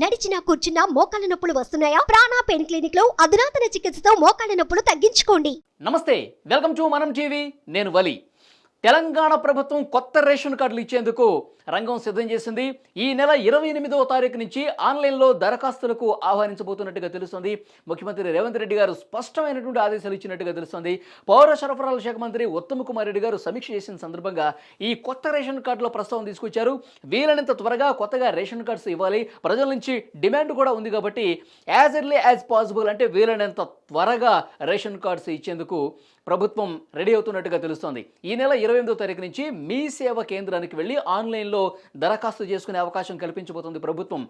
నడిచినా కూర్చున్నా మోకాళ్ళ నొప్పులు వస్తున్నాయా? ప్రాణా పెయిన్ క్లినిక్లో అధునాతన చికిత్సతో మోకాళ్ళ నొప్పులు తగ్గించుకోండి. నమస్తే వెల్కమ్ టు మనం టీవీ నేను వలి. తెలంగాణ ప్రభుత్వం కొత్త రేషన్ కార్డులు ఇచ్చేందుకు రంగం సిద్ధం చేసింది. ఈ నెల ఇరవై ఎనిమిదవ తారీఖు నుంచి ఆన్లైన్లో దరఖాస్తులకు ఆహ్వానించబోతున్నట్టుగా తెలుస్తుంది. ముఖ్యమంత్రి రేవంత్ రెడ్డి గారు స్పష్టమైనటువంటి ఆదేశాలు ఇచ్చినట్టుగా తెలుస్తుంది. పౌర సరఫరాల శాఖ మంత్రి ఉత్తమ్ కుమార్ రెడ్డి గారు సమీక్ష చేసిన సందర్భంగా ఈ కొత్త రేషన్ కార్డుల ప్రస్తావన తీసుకొచ్చారు. వీలైనంత త్వరగా కొత్తగా రేషన్ కార్డ్స్ ఇవ్వాలి. ప్రజల నుంచి డిమాండ్ కూడా ఉంది కాబట్టి యాజ్ ఎర్లీ యాజ్ పాసిబుల్ అంటే వీలైనంత త్వరగా రేషన్ కార్డ్స్ ఇచ్చేందుకు ప్రభుత్వం రెడీ అవుతున్నట్టుగా తెలుస్తోంది. ఈ నెల ఇరవై ఎనిమిదో తారీఖు నుంచి మీ సేవ కేంద్రానికి వెళ్ళి ఆన్లైన్లో దరఖాస్తు చేసుకునే అవకాశం కల్పించబోతుంది ప్రభుత్వం.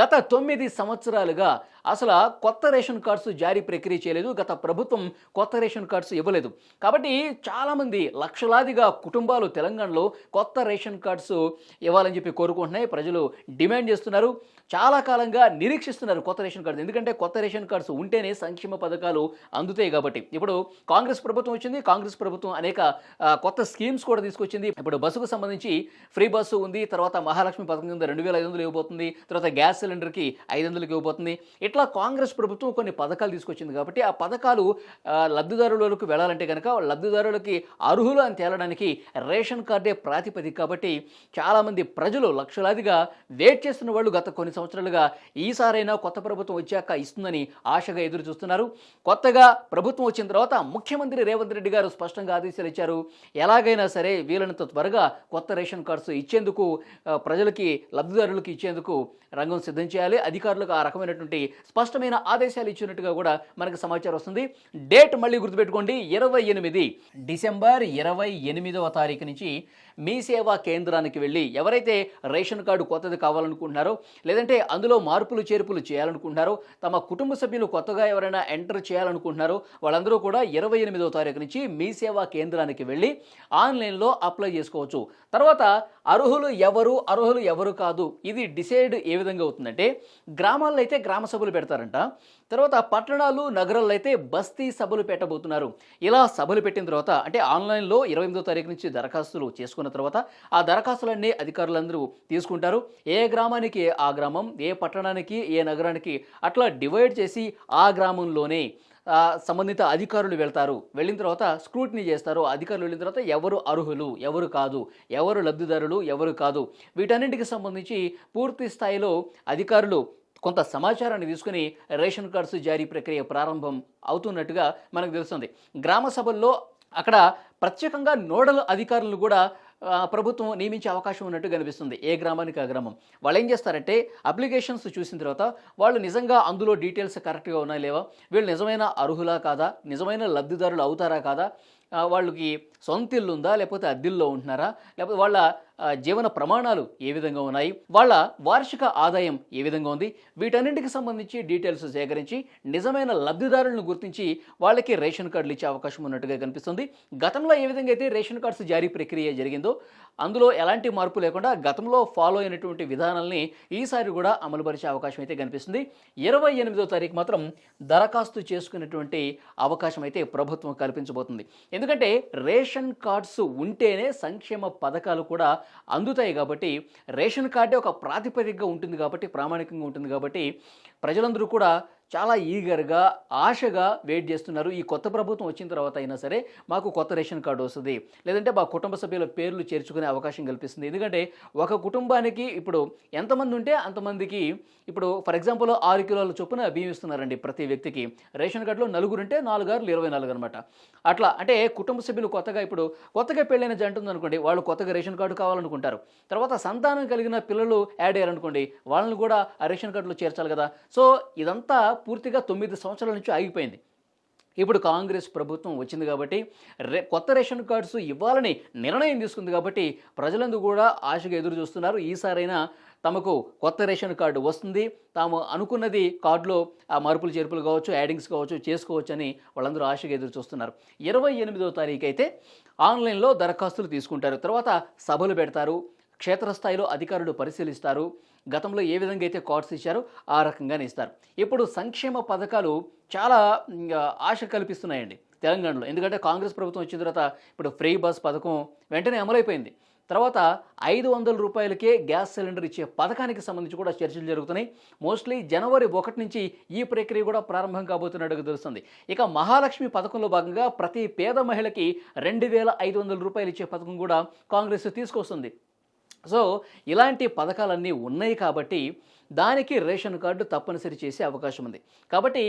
గత తొమ్మిది సంవత్సరాలుగా అసలు కొత్త రేషన్ కార్డ్స్ జారీ ప్రక్రియ చేయలేదు. గత ప్రభుత్వం కొత్త రేషన్ కార్డ్స్ ఇవ్వలేదు. కాబట్టి చాలామంది లక్షలాదిగా కుటుంబాలు తెలంగాణలో కొత్త రేషన్ కార్డ్స్ ఇవ్వాలని చెప్పి కోరుకుంటున్నాయి. ప్రజలు డిమాండ్ చేస్తున్నారు. చాలా కాలంగా నిరీక్షిస్తున్నారు కొత్త రేషన్ కార్డు ఎందుకంటే కొత్త రేషన్ కార్డ్స్ ఉంటేనే సంక్షేమ పథకాలు అందుతాయి కాబట్టి. ఇప్పుడు కాంగ్రెస్ ప్రభుత్వం వచ్చింది. కాంగ్రెస్ ప్రభుత్వం అనేక కొత్త స్కీమ్స్ కూడా తీసుకొచ్చింది. ఇప్పుడు బస్సుకు సంబంధించి ఫ్రీ బస్సు ఉంది. తర్వాత మహాలక్ష్మి పథకం కింద రెండు వేల ఐదు వందలు ఇవ్వబోతుంది తర్వాత గ్యాస్ సిలిండర్కి ఐదు వందలకి ఇవ్వబోతుంది ఇట్లా కాంగ్రెస్ ప్రభుత్వం కొన్ని పథకాలు తీసుకొచ్చింది కాబట్టి ఆ పథకాలు లబ్ధిదారులకు వెళ్ళాలంటే కనుక లబ్ధిదారులకి అర్హులు అని తేలడానికి రేషన్ కార్డే ప్రాతిపదిక కాబట్టి చాలామంది ప్రజలు లక్షలాదిగా వెయిట్ చేస్తున్న వాళ్ళు గత కొన్ని సంవత్సరాలుగా ఈసారైనా కొత్త ప్రభుత్వం వచ్చాక ఇస్తుందని ఆశగా ఎదురు చూస్తున్నారు. కొత్తగా ప్రభుత్వం వచ్చిన తర్వాత ముఖ్యమంత్రి రేవంత్ రెడ్డి గారు స్పష్టంగా ఆదేశాలు ఇచ్చారు. ఎలాగైనా సరే వీలైనంత త్వరగా కొత్త రేషన్ కార్డ్స్ ఇచ్చేందుకు ఆ, ప్రజలకి లబ్ధిదారులకు ఇచ్చేందుకు రంగం సిద్ధం చేయాలి. అధికారులకు ఆ రకమైనటువంటి స్పష్టమైన ఆదేశాలు ఇచ్చినట్టుగా కూడా మనకు సమాచారం వస్తుంది. డేట్ మళ్ళీ గుర్తుపెట్టుకోండి. ఇరవై ఎనిమిది డిసెంబర్ ఇరవై ఎనిమిదవ తారీఖు నుంచి మీ సేవా కేంద్రానికి వెళ్ళి ఎవరైతే రేషన్ కార్డు కొత్తది కావాలనుకుంటున్నారో లేదంటే అందులో మార్పులు చేర్పులు చేయాలనుకుంటున్నారో తమ కుటుంబ సభ్యులు కొత్తగా ఎవరైనా ఎంటర్ చేయాలనుకుంటున్నారో వాళ్ళందరూ కూడా ఇరవై ఎనిమిదో తారీఖు నుంచి మీ సేవా కేంద్రానికి వెళ్ళి ఆన్లైన్లో అప్లై చేసుకోవచ్చు. తర్వాత అర్హులు ఎవరు అర్హులు ఎవరు కాదు ఇది డిసైడ్ ఏ విధంగా అవుతుందంటే గ్రామాల్లో అయితే గ్రామ సభలు పెడతారంట. తర్వాత పట్టణాలు నగరాల్లో అయితే బస్తీ సభలు పెట్టబోతున్నారు. ఇలా సభలు పెట్టిన తర్వాత అంటే ఆన్లైన్లో ఇరవై ఎనిమిదో తారీఖు నుంచి దరఖాస్తులు చేసుకున్న తర్వాత ఆ దరఖాస్తులన్నీ అధికారులందరూ తీసుకుంటారు. ఏ గ్రామానికి ఆ గ్రామం ఏ పట్టణానికి ఏ నగరానికి అట్లా డివైడ్ చేసి ఆ గ్రామంలోనే సంబంధిత అధికారులు వెళ్తారు. వెళ్ళిన తర్వాత స్క్రూటినీ చేస్తారు. అధికారులు వెళ్ళిన తర్వాత ఎవరు అర్హులు ఎవరు కాదు ఎవరు లబ్ధిదారులు ఎవరు కాదు వీటన్నింటికి సంబంధించి పూర్తి స్థాయిలో అధికారులు కొంత సమాచారాన్ని తీసుకుని రేషన్ కార్డ్స్ జారీ ప్రక్రియ ప్రారంభం అవుతున్నట్టుగా మనకు తెలుస్తుంది. గ్రామ సభల్లో అక్కడ ప్రత్యేకంగా నోడల్ అధికారులు కూడా ప్రభుత్వం నియమించే అవకాశం ఉన్నట్టు కనిపిస్తుంది. ఏ గ్రామానికి ఆ గ్రామం. వాళ్ళు ఏం చేస్తారంటే అప్లికేషన్స్ చూసిన తర్వాత వాళ్ళు నిజంగా అందులో డీటెయిల్స్ కరెక్ట్గా ఉన్నాయా లేవా? వీళ్ళు నిజమైన అర్హులా కాదా? నిజమైన లబ్ధిదారులు అవుతారా కాదా? వాళ్ళకి సొంత ఇల్లు ఉందా? లేకపోతే అద్దిల్లో ఉంటున్నారా? లేకపోతే వాళ్ళ జీవన ప్రమాణాలు ఏ విధంగా ఉన్నాయి? వాళ్ళ వార్షిక ఆదాయం ఏ విధంగా ఉంది? వీటన్నింటికి సంబంధించి డీటెయిల్స్ సేకరించి నిజమైన లబ్ధిదారులను గుర్తించి వాళ్ళకి రేషన్ కార్డులు ఇచ్చే అవకాశం ఉన్నట్టుగా కనిపిస్తుంది. గతంలో ఏ విధంగా అయితే రేషన్ కార్డ్స్ జారీ ప్రక్రియ జరిగిందో అందులో ఎలాంటి మార్పు లేకుండా గతంలో ఫాలో అయినటువంటి విధానాల్ని ఈసారి కూడా అమలుపరిచే అవకాశం అయితే కనిపిస్తుంది. ఇరవై ఎనిమిదో తారీఖు మాత్రం దరఖాస్తు చేసుకునేటువంటి అవకాశం అయితే ప్రభుత్వం కల్పించబోతుంది. ఎందుకంటే రేషన్ కార్డ్స్ ఉంటేనే సంక్షేమ పథకాలు కూడా అందుతాయి కాబట్టి రేషన్ కార్డే ఒక ప్రాతిపదికగా ఉంటుంది కాబట్టి ప్రామాణికంగా ఉంటుంది కాబట్టి ప్రజలందరూ కూడా చాలా ఈగర్గా ఆశగా వెయిట్ చేస్తున్నారు. ఈ కొత్త ప్రభుత్వం వచ్చిన తర్వాత అయినా సరే మాకు కొత్త రేషన్ కార్డు వస్తుంది. లేదంటే మా కుటుంబ సభ్యుల పేర్లు చేర్చుకునే అవకాశం కల్పిస్తుంది. ఎందుకంటే ఒక కుటుంబానికి ఇప్పుడు ఎంతమంది ఉంటే అంతమందికి ఇప్పుడు ఫర్ ఎగ్జాంపుల్ ఆరు కిలోల చొప్పున బియ్యం ఇస్తున్నారండి ప్రతి వ్యక్తికి. రేషన్ కార్డులో నలుగురు ఉంటే నాలుగు ఇరవై నాలుగు అనమాట అట్లా అంటే కుటుంబ సభ్యులు కొత్తగా ఇప్పుడు కొత్తగా పెళ్ళైన జంట ఉందనుకోండి వాళ్ళు కొత్తగా రేషన్ కార్డు కావాలనుకుంటారు. తర్వాత సంతానం కలిగిన పిల్లలు యాడ్ అయ్యారనుకోండి వాళ్ళని కూడా ఆ రేషన్ కార్డులో చేర్చాలి కదా. సో ఇదంతా పూర్తిగా తొమ్మిది సంవత్సరాల నుంచి ఆగిపోయింది. ఇప్పుడు కాంగ్రెస్ ప్రభుత్వం వచ్చింది కాబట్టి రే కొత్త రేషన్ కార్డ్స్ ఇవ్వాలని నిర్ణయం తీసుకుంది కాబట్టి ప్రజలందరూ కూడా ఆశగా ఎదురు చూస్తున్నారు. ఈసారైనా తమకు కొత్త రేషన్ కార్డు వస్తుంది. తాము అనుకున్నది కార్డులో ఆ మార్పులు చేర్పులు కావచ్చు యాడింగ్స్ కావచ్చు చేసుకోవచ్చు అని వాళ్ళందరూ ఆశగా ఎదురు చూస్తున్నారు. ఇరవై ఎనిమిదో తారీఖు అయితే ఆన్లైన్లో దరఖాస్తులు తీసుకుంటారు. తర్వాత సభలు పెడతారు. క్షేత్రస్థాయిలో అధికారులు పరిశీలిస్తారు. గతంలో ఏ విధంగా అయితే కార్డ్స్ ఇచ్చారో ఆ రకంగానే ఇస్తారు. ఇప్పుడు సంక్షేమ పథకాలు చాలా ఆశ కల్పిస్తున్నాయండి తెలంగాణలో. ఎందుకంటే కాంగ్రెస్ ప్రభుత్వం వచ్చిన తర్వాత ఇప్పుడు ఫ్రీ బస్ పథకం వెంటనే అమలైపోయింది. తర్వాత ఐదు వందల రూపాయలకే గ్యాస్ సిలిండర్ ఇచ్చే పథకానికి సంబంధించి కూడా చర్చలు జరుగుతున్నాయి. మోస్ట్లీ జనవరి ఒకటి నుంచి ఈ ప్రక్రియ కూడా ప్రారంభం కాబోతున్నట్టుగా తెలుస్తుంది. ఇక మహాలక్ష్మి పథకంలో భాగంగా ప్రతి పేద మహిళకి రెండు వేల ఐదు వందల రూపాయలు ఇచ్చే పథకం కూడా కాంగ్రెస్ తీసుకొస్తుంది. సో ఇలాంటి పథకాలన్నీ ఉన్నాయి కాబట్టి దానికి రేషన్ కార్డు తప్పనిసరి చేసే అవకాశం ఉంది. కాబట్టి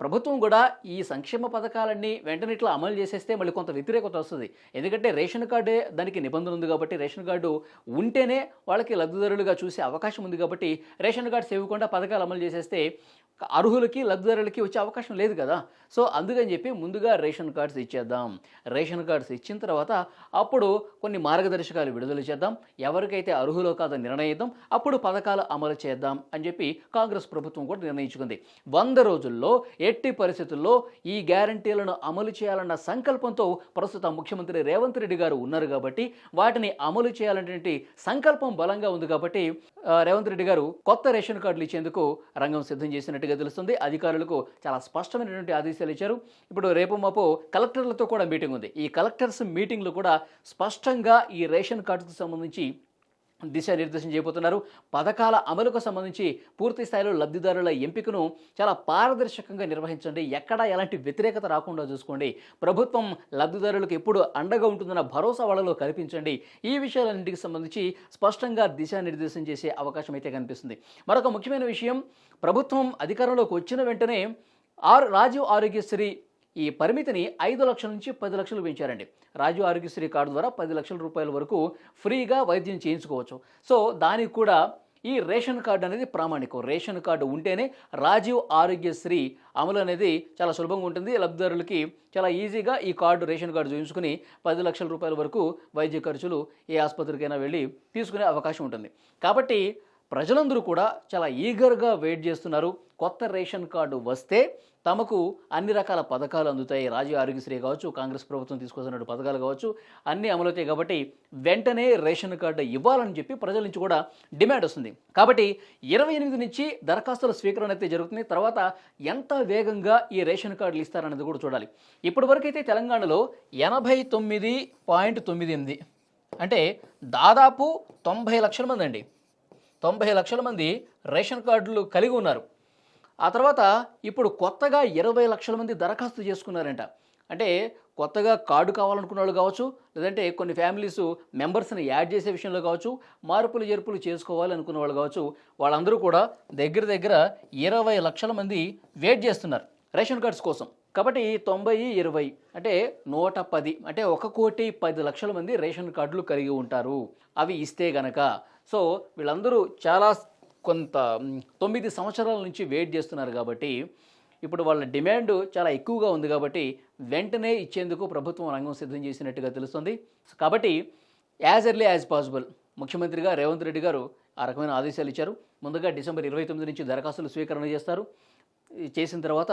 ప్రభుత్వం కూడా ఈ సంక్షేమ పథకాలన్నీ వెంటనే ఇట్లా అమలు చేసేస్తే మళ్ళీ కొంత వ్యతిరేకత వస్తుంది. ఎందుకంటే రేషన్ కార్డే దానికి నిబంధన ఉంది కాబట్టి రేషన్ కార్డు ఉంటేనే వాళ్ళకి లబ్ధిదారులుగా చూసే అవకాశం ఉంది కాబట్టి రేషన్ కార్డు సేవకుండా పథకాలు అమలు చేసేస్తే అర్హులకి లబ్ధిదారులకి వచ్చే అవకాశం లేదు కదా. సో అందుకని చెప్పి ముందుగా రేషన్ కార్డ్స్ ఇచ్చేద్దాం. రేషన్ కార్డ్స్ ఇచ్చిన తర్వాత అప్పుడు కొన్ని మార్గదర్శకాలు విడుదల చేద్దాం. ఎవరికైతే అర్హులో కాదో నిర్ణయిద్దాం. అప్పుడు పథకాలు అమలు చేద్దాం అని చెప్పి కాంగ్రెస్ ప్రభుత్వం కూడా నిర్ణయించుకుంది. వంద రోజుల్లో ఎట్టి పరిస్థితుల్లో ఈ గ్యారంటీలను అమలు చేయాలన్న సంకల్పంతో ప్రస్తుత ముఖ్యమంత్రి రేవంత్ రెడ్డి గారు ఉన్నారు కాబట్టి వాటిని అమలు చేయాలనేటువంటి సంకల్పం బలంగా ఉంది కాబట్టి రేవంత్ రెడ్డి గారు కొత్త రేషన్ కార్డులు ఇచ్చేందుకు రంగం సిద్ధం చేసినట్టుగా తెలుస్తుంది. అధికారులకు చాలా స్పష్టమైనటువంటి ఆదేశాలు ఇచ్చారు. ఇప్పుడు రేపు మాపు కలెక్టర్లతో కూడా మీటింగ్ ఉంది. ఈ కలెక్టర్స్ మీటింగ్లు కూడా స్పష్టంగా ఈ రేషన్ కార్డుకు సంబంధించి దిశానిర్దేశం చేయబోతున్నారు. పథకాల అమలుకు సంబంధించి పూర్తి స్థాయిలో లబ్ధిదారుల ఎంపికను చాలా పారదర్శకంగా నిర్వహించండి. ఎక్కడా ఎలాంటి వ్యతిరేకత రాకుండా చూసుకోండి. ప్రభుత్వం లబ్ధిదారులకు ఎప్పుడు అండగా ఉంటుందన్న భరోసా వాళ్ళలో కల్పించండి. ఈ విషయాలన్నింటికి సంబంధించి స్పష్టంగా దిశానిర్దేశం చేసే అవకాశం అయితే కనిపిస్తుంది. మరొక ముఖ్యమైన విషయం ప్రభుత్వం అధికారంలోకి వచ్చిన వెంటనే ఆరు రాజీవ్ ఆరోగ్యశ్రీ ఈ పరిమితిని ఐదు లక్షల నుంచి పది లక్షలు పెంచారండి. రాజీవ్ ఆరోగ్యశ్రీ కార్డు ద్వారా పది లక్షల రూపాయల వరకు ఫ్రీగా వైద్యం చేయించుకోవచ్చు. సో దానికి కూడా ఈ రేషన్ కార్డు అనేది ప్రామాణికం. రేషన్ కార్డు ఉంటేనే రాజీవ్ ఆరోగ్యశ్రీ అమలు అనేది చాలా సులభంగా ఉంటుంది. లబ్ధిదారులకి చాలా ఈజీగా ఈ కార్డు రేషన్ కార్డు చూపించుకుని పది లక్షల రూపాయల వరకు వైద్య ఖర్చులు ఏ ఆసుపత్రికైనా వెళ్ళి తీసుకునే అవకాశం ఉంటుంది. కాబట్టి ప్రజలందరూ కూడా చాలా ఈగర్గా వెయిట్ చేస్తున్నారు. కొత్త రేషన్ కార్డు వస్తే తమకు అన్ని రకాల పథకాలు అందుతాయి. రాజీవ్ ఆరోగ్యశ్రీ కావచ్చు కాంగ్రెస్ ప్రభుత్వం తీసుకొస్తున్న పథకాలు కావచ్చు అన్నీ అమలవుతాయి కాబట్టి వెంటనే రేషన్ కార్డు ఇవ్వాలని చెప్పి ప్రజల నుంచి కూడా డిమాండ్ వస్తుంది. కాబట్టి ఇరవై ఎనిమిది నుంచి దరఖాస్తుల స్వీకరణ అయితే జరుగుతుంది. తర్వాత ఎంత వేగంగా ఈ రేషన్ కార్డులు ఇస్తారనేది కూడా చూడాలి. ఇప్పటివరకైతే తెలంగాణలో ఎనభై తొమ్మిది పాయింట్ తొమ్మిది ఎనిమిది అంటే దాదాపు తొంభై లక్షల మంది అండి. తొంభై లక్షల మంది రేషన్ కార్డులు కలిగి ఉన్నారు. ఆ తర్వాత ఇప్పుడు కొత్తగా ఇరవై లక్షల మంది దరఖాస్తు చేసుకున్నారంట. అంటే కొత్తగా కార్డు కావాలనుకున్న వాళ్ళు కావచ్చు లేదంటే కొన్ని ఫ్యామిలీస్ మెంబర్స్ని యాడ్ చేసే విషయంలో కావచ్చు మార్పులు చేర్పులు చేసుకోవాలి అనుకున్న వాళ్ళు కావచ్చు వాళ్ళందరూ కూడా దగ్గర దగ్గర ఇరవై లక్షల మంది వెయిట్ చేస్తున్నారు రేషన్ కార్డ్స్ కోసం. కాబట్టి తొంభై ఇరవై అంటే నూట పది అంటే ఒక కోటి పది లక్షల మంది రేషన్ కార్డులు కలిగి ఉంటారు. అవి ఇస్తే గనక. సో వీళ్ళందరూ చాలా కొంత తొమ్మిది సంవత్సరాల నుంచి వెయిట్ చేస్తున్నారు కాబట్టి ఇప్పుడు వాళ్ళ డిమాండ్ చాలా ఎక్కువగా ఉంది కాబట్టి వెంటనే ఇచ్చేందుకు ప్రభుత్వం రంగం సిద్ధం చేసినట్టుగా తెలుస్తుంది. కాబట్టి యాజ్ ఎర్లీ యాజ్ పాసిబుల్ ముఖ్యమంత్రిగా రేవంత్ రెడ్డి గారు ఆ రకమైన ఆదేశాలు ఇచ్చారు. ముందుగా డిసెంబర్ ఇరవై తొమ్మిది నుంచి దరఖాస్తులు స్వీకరణ చేస్తారు. చేసిన తర్వాత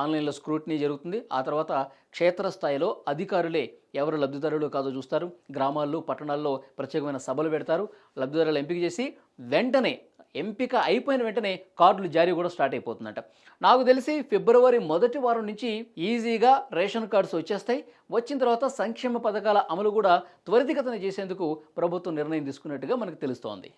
ఆన్లైన్లో స్క్రూటినీ జరుగుతుంది. ఆ తర్వాత క్షేత్రస్థాయిలో అధికారులే ఎవరు లబ్ధిదారులు కాదో చూస్తారు. గ్రామాల్లో పట్టణాల్లో ప్రత్యేకమైన సభలు పెడతారు. లబ్ధిదారులు ఎంపిక చేసి వెంటనే ఎంపిక అయిపోయిన వెంటనే కార్డులు జారీ కూడా స్టార్ట్ అయిపోతుందంట. నాకు తెలిసి ఫిబ్రవరి మొదటి వారం నుంచి ఈజీగా రేషన్ కార్డ్స్ వచ్చేస్తాయి. వచ్చిన తర్వాత సంక్షేమ పథకాల అమలు కూడా త్వరితగతన చేసేందుకు ప్రభుత్వం నిర్ణయం తీసుకున్నట్టుగా మనకు తెలుస్తోంది.